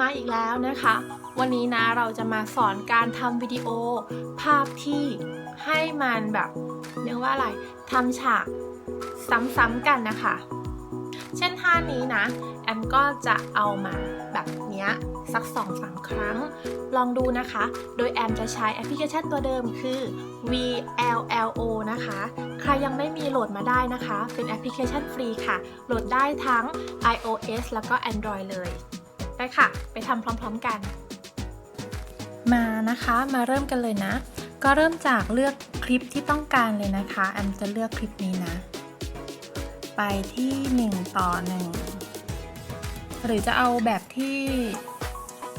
มาอีกแล้วนะคะ วันนี้นะเราจะมาสอนการทำวิดีโอภาพที่ให้มันแบบเรียกว่าอะไรทำฉากซ้ำๆกันนะคะ เช่นท่านี้นะ แอมก็จะเอามาแบบเนี้ยสัก2-3ครั้ง ลองดูนะคะ โดยแอมจะใช้แอปพลิเคชันตัวเดิมคือ VLLO นะคะ ใครยังไม่มีโหลดมาได้นะคะ เป็นแอปพลิเคชันฟรีค่ะ โหลดได้ทั้ง iOS แล้วก็ Android เลย ได้ค่ะ ไปทำพร้อมๆกัน มานะคะมาเริ่มกันเลยนะ ก็เริ่มจากเลือกคลิปที่ต้องการเลยนะคะแอมจะเลือกคลิปนี้นะ ไปที่ 1 ต่อ 1 หรือจะเอาแบบที่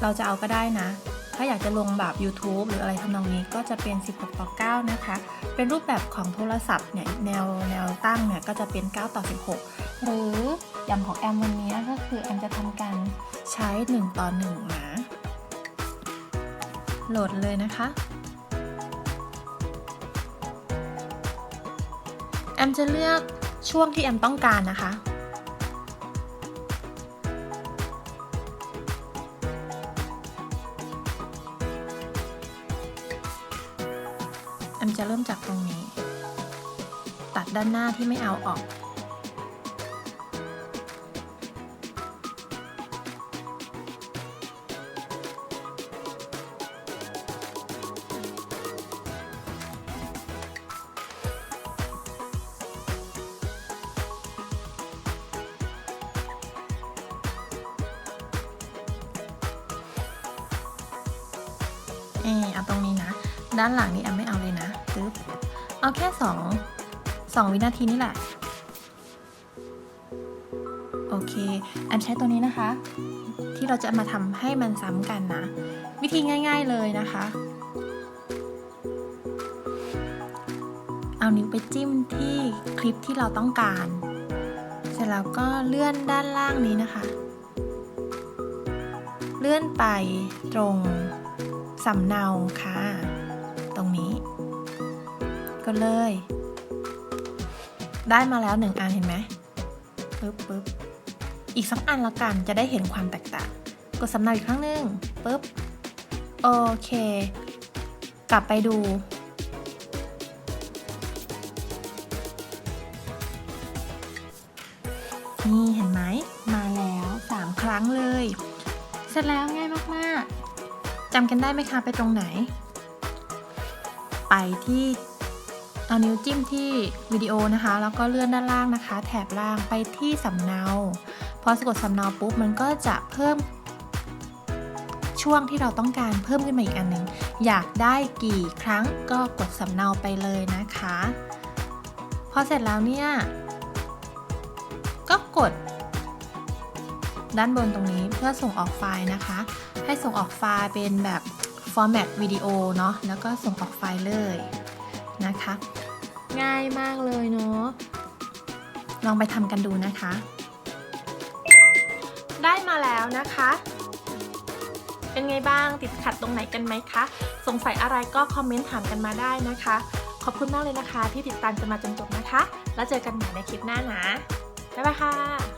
เราจะเอาก็ได้นะ ถ้าอยากจะลงแบบ YouTube หรืออะไรทำนองนี้ก็จะเป็น 16 ต่อ 9 นะคะ เป็นรูปแบบของโทรศัพท์เนี่ยแนวแนวตั้งเนี่ยก็จะเป็น 9 ต่อ 16 หรืออย่างของแอมวันนี้ก็คือแอมจะทำการ ใช้ 1 ต่อ1นะโหลดเลยนะคะ แอมจะเลือกช่วงที่แอมต้องการนะคะแอมจะเริ่มจากตรงนี้ ตัดด้านหน้าที่ไม่เอาออก เออเอาตรงนี้นะ ด้านหลังนี่แอมไม่เอาเลยนะปึ๊บเอาแค่สองสองวินาทีนี่แหละ โอเคแอมใช้ตัวนี้นะคะ ที่เราจะมาทำให้มันซ้ำกันนะ วิธีง่าย ๆเลยนะคะ เอานิ้วไปจิ้มที่คลิปที่เราต้องการ เสร็จแล้วก็เลื่อนด้านล่างนี้นะคะ เลื่อนไปตรง สำเนาค่ะ ตรงนี้ ก็เลย ได้มาแล้วหนึ่งอันเห็นไหมปึ๊บปึ๊บอีกสักอันละกันจะได้เห็นความแตกต่าง กดสำเนาอีกครั้งหนึ่งปึ๊บโอเค กลับไปดู นี่เห็นไหมมาแล้ว 3 ครั้งเลย เสร็จแล้วง่ายมาก ๆ จำกันได้ไหมคะไปตรงไหน ไปที่เอานิ้วจิ้มที่วิดีโอนะคะ แล้วก็เลื่อนด้านล่างนะคะ แถบล่างไปที่สำเนา พอสะกดสำเนาปุ๊บมันก็จะเพิ่ม ช่วงที่เราต้องการเพิ่มขึ้นมาอีกอันหนึ่งอยากได้กี่ครั้งก็กดสำเนาไปเลยนะคะ พอเสร็จแล้วเนี่ย ก็กด ด้านบนตรงนี้เพื่อส่งออกไฟล์นะคะ ให้ส่งออกไฟล์เป็นแบบฟอร์แมตวิดีโอเนาะแล้วก็ส่งออกไฟล์เลยนะคะ ง่ายมากเลยเนาะลองไปทำกันดูนะคะ ได้มาแล้วนะคะ เป็นไงบ้างติดขัดตรงไหนกันไหมคะ สงสัยอะไรก็คอมเมนต์ถามกันมาได้นะคะ ขอบคุณมากเลยนะคะ ที่ติดตามกันมาจนจบนะคะ แล้วเจอกันใหม่ในคลิปหน้านะบ๊ายบายค่ะ